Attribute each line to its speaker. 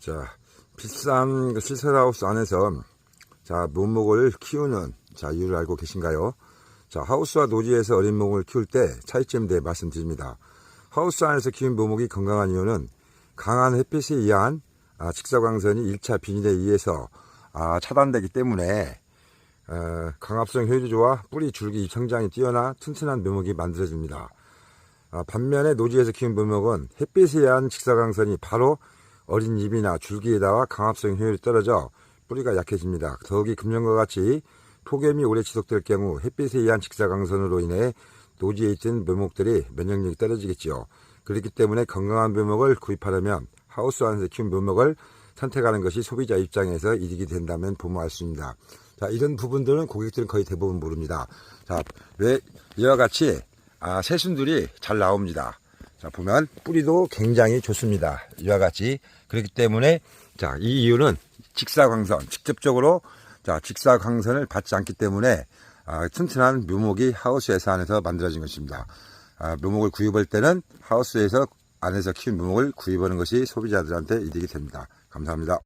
Speaker 1: 자, 비싼 그 시설하우스 안에서 자, 묘목을 키우는 자, 이유를 알고 계신가요? 자, 하우스와 노지에서 어린 묘목을 키울 때 차이점에 대해 말씀드립니다. 하우스 안에서 키운 묘목이 건강한 이유는 강한 햇빛에 의한 아, 직사광선이 1차 비닐에 의해서 아, 차단되기 때문에 어, 강압성 효율조와 뿌리 줄기 성장이 뛰어나 튼튼한 묘목이 만들어집니다. 아, 반면에 노지에서 키운 묘목은 햇빛에 의한 직사광선이 바로 어린 잎이나 줄기에 닿아 강압성 효율이 떨어져 뿌리가 약해집니다. 더욱이 금년과 같이 폭염이 오래 지속될 경우 햇빛에 의한 직사광선으로 인해 노지에 있던 묘목들이 면역력이 떨어지겠지요. 그렇기 때문에 건강한 묘목을 구입하려면 하우스 안에서 키운 묘목을 선택하는 것이 소비자 입장에서 이득이 된다면 보모할 수 있습니다. 자, 이런 부분들은 고객들은 거의 대부분 모릅니다. 자, 왜 이와 같이 아, 새순들이 잘 나옵니다. 자, 보면 뿌리도 굉장히 좋습니다. 이와 같이. 그렇기 때문에 자, 이 이유는 직사광선, 직접적으로 자, 직사광선을 받지 않기 때문에 아, 튼튼한 묘목이 하우스 에서 안에서 만들어진 것입니다. 아, 묘목을 구입할 때는 하우스에서 안에서 키운 묘목을 구입하는 것이 소비자들한테 이득이 됩니다. 감사합니다.